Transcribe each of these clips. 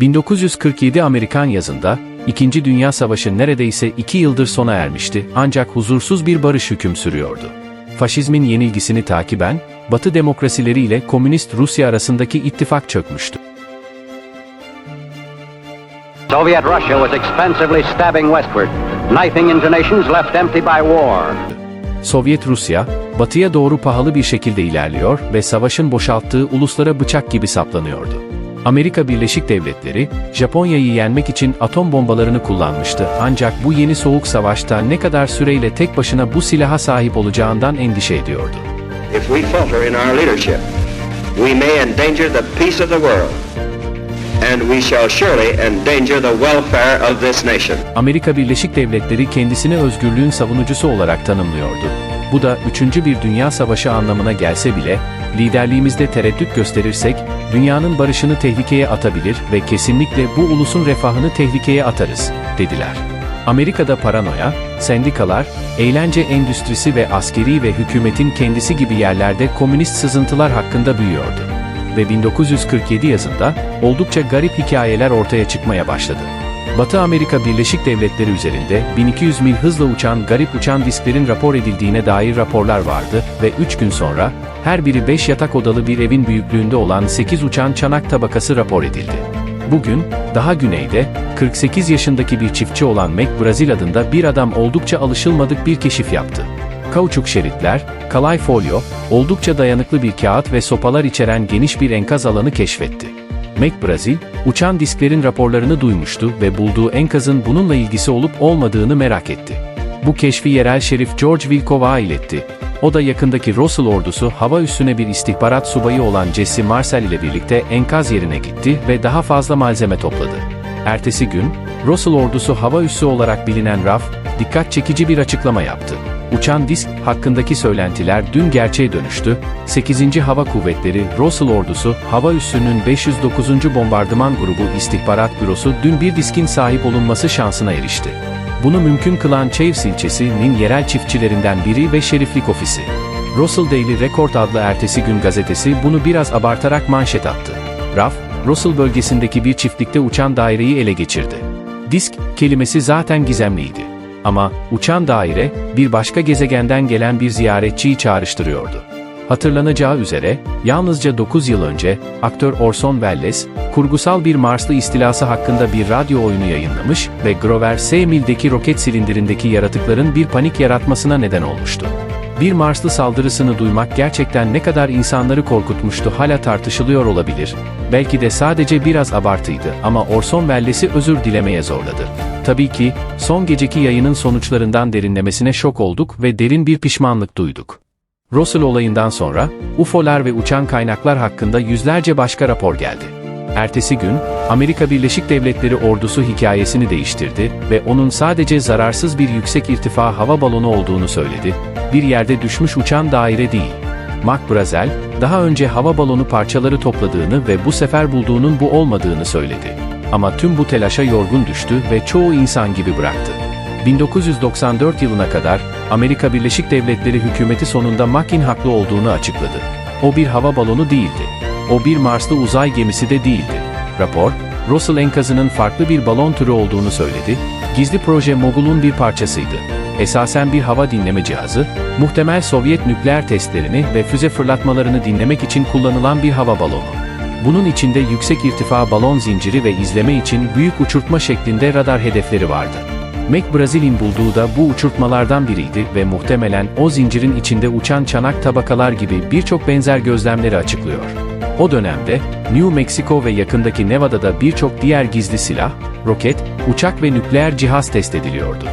1947 Amerikan yazında, İkinci Dünya Savaşı neredeyse iki yıldır sona ermişti ancak huzursuz bir barış hüküm sürüyordu. Faşizmin yenilgisini takiben, Batı demokrasileri ile Komünist Rusya arasındaki ittifak çökmüştü. Soviet Russia was expensively stabbing westward, knifing into nations left empty by war. Sovyet Rusya, batıya doğru pahalı bir şekilde ilerliyor ve savaşın boşalttığı uluslara bıçak gibi saplanıyordu. Amerika Birleşik Devletleri, Japonya'yı yenmek için atom bombalarını kullanmıştı ancak bu yeni soğuk savaşta ne kadar süreyle tek başına bu silaha sahip olacağından endişe ediyordu. If we falter in our leadership, we may endanger the peace of the world, and we shall surely endanger the welfare of this nation. Amerika Birleşik Devletleri kendisini özgürlüğün savunucusu olarak tanımlıyordu. Bu da 3. bir dünya savaşı anlamına gelse bile, liderliğimizde tereddüt gösterirsek, dünyanın barışını tehlikeye atabilir ve kesinlikle bu ulusun refahını tehlikeye atarız, dediler. Amerika'da paranoya, sendikalar, eğlence endüstrisi ve askeri ve hükümetin kendisi gibi yerlerde komünist sızıntılar hakkında büyüyordu. Ve 1947 yazında oldukça garip hikayeler ortaya çıkmaya başladı. Batı Amerika Birleşik Devletleri üzerinde 1200 mil hızla uçan garip uçan disklerin rapor edildiğine dair raporlar vardı ve 3 gün sonra her biri 5 yatak odalı bir evin büyüklüğünde olan 8 uçan çanak tabakası rapor edildi. Bugün, daha güneyde, 48 yaşındaki bir çiftçi olan Mac Brazil adında bir adam oldukça alışılmadık bir keşif yaptı. Kauçuk şeritler, kalay folyo, oldukça dayanıklı bir kağıt ve sopalar içeren geniş bir enkaz alanı keşfetti. Mac Brazil, uçan disklerin raporlarını duymuştu ve bulduğu enkazın bununla ilgisi olup olmadığını merak etti. Bu keşfi yerel şerif George Wilkova'ya iletti. O da yakındaki Russell ordusu hava üssüne bir istihbarat subayı olan Jesse Marcel ile birlikte enkaz yerine gitti ve daha fazla malzeme topladı. Ertesi gün, Russell ordusu hava üssü olarak bilinen RAF, dikkat çekici bir açıklama yaptı. Uçan disk hakkındaki söylentiler dün gerçeğe dönüştü. 8. Hava Kuvvetleri Russell ordusu hava üssünün 509. Bombardıman Grubu İstihbarat Bürosu dün bir diskin sahip olunması şansına erişti. Bunu mümkün kılan Chaves ilçesinin yerel çiftçilerinden biri ve şeriflik ofisi. Russell Daily Record adlı ertesi gün gazetesi bunu biraz abartarak manşet attı. RAF, Russell bölgesindeki bir çiftlikte uçan daireyi ele geçirdi. Disk kelimesi zaten gizemliydi. Ama uçan daire bir başka gezegenden gelen bir ziyaretçiyi çağrıştırıyordu. Hatırlanacağı üzere, yalnızca 9 yıl önce, aktör Orson Welles, kurgusal bir Marslı istilası hakkında bir radyo oyunu yayınlamış ve Grover S. Mill'deki roket silindirindeki yaratıkların bir panik yaratmasına neden olmuştu. Bir Marslı saldırısını duymak gerçekten ne kadar insanları korkutmuştu hala tartışılıyor olabilir. Belki de sadece biraz abartıydı ama Orson Welles'i özür dilemeye zorladı. Tabii ki, son geceki yayının sonuçlarından derinlemesine şok olduk ve derin bir pişmanlık duyduk. Russell olayından sonra, UFO'lar ve uçan kaynaklar hakkında yüzlerce başka rapor geldi. Ertesi gün, Amerika Birleşik Devletleri ordusu hikayesini değiştirdi ve onun sadece zararsız bir yüksek irtifa hava balonu olduğunu söyledi, bir yerde düşmüş uçan daire değil. Mac Brazel, daha önce hava balonu parçaları topladığını ve bu sefer bulduğunun bu olmadığını söyledi. Ama tüm bu telaşa yorgun düştü ve çoğu insan gibi bıraktı. 1994 yılına kadar Amerika Birleşik Devletleri hükümeti sonunda Mac'in haklı olduğunu açıkladı. O bir hava balonu değildi. O bir Marslı uzay gemisi de değildi. Rapor, Russell enkazının farklı bir balon türü olduğunu söyledi, gizli proje Mogul'un bir parçasıydı. Esasen bir hava dinleme cihazı, muhtemel Sovyet nükleer testlerini ve füze fırlatmalarını dinlemek için kullanılan bir hava balonu. Bunun içinde yüksek irtifa balon zinciri ve izleme için büyük uçurtma şeklinde radar hedefleri vardı. Mac Brazil'in bulduğu da bu uçurtmalardan biriydi ve muhtemelen o zincirin içinde uçan çanak tabakalar gibi birçok benzer gözlemleri açıklıyor. O dönemde, New Mexico ve yakındaki Nevada'da birçok diğer gizli silah, roket, uçak ve nükleer cihaz test ediliyordu.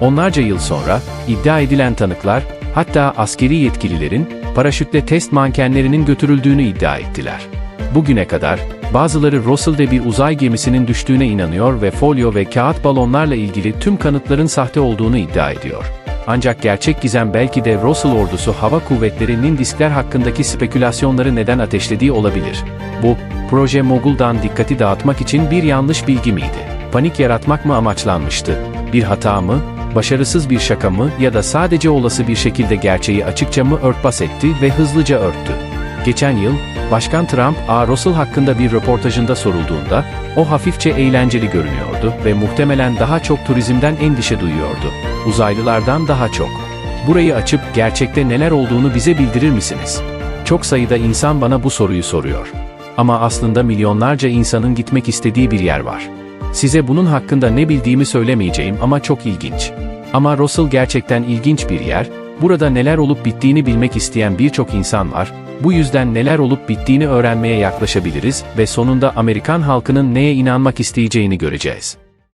Onlarca yıl sonra, iddia edilen tanıklar, hatta askeri yetkililerin, paraşütle test mankenlerinin götürüldüğünü iddia ettiler. Bugüne kadar, bazıları Russell'de bir uzay gemisinin düştüğüne inanıyor ve folyo ve kağıt balonlarla ilgili tüm kanıtların sahte olduğunu iddia ediyor. Ancak gerçek gizem belki de Russell ordusu hava kuvvetlerinin diskler hakkındaki spekülasyonları neden ateşlediği olabilir. Bu, proje Mogul'dan dikkati dağıtmak için bir yanlış bilgi miydi? Panik yaratmak mı amaçlanmıştı? Bir hata mı? Başarısız bir şaka mı ya da sadece olası bir şekilde gerçeği açıkça mı örtbas etti ve hızlıca örttü? Geçen yıl, Başkan Trump, A. Russell hakkında bir röportajında sorulduğunda, o hafifçe eğlenceli görünüyordu ve muhtemelen daha çok turizmden endişe duyuyordu. Uzaylılardan daha çok. Burayı açıp gerçekte neler olduğunu bize bildirir misiniz? Çok sayıda insan bana bu soruyu soruyor. Ama aslında milyonlarca insanın gitmek istediği bir yer var. Size bunun hakkında ne bildiğimi söylemeyeceğim ama çok ilginç. Ama Russell gerçekten ilginç bir yer, burada neler olup bittiğini bilmek isteyen birçok insan var, bu yüzden neler olup bittiğini öğrenmeye yaklaşabiliriz ve sonunda Amerikan halkının neye inanmak isteyeceğini göreceğiz.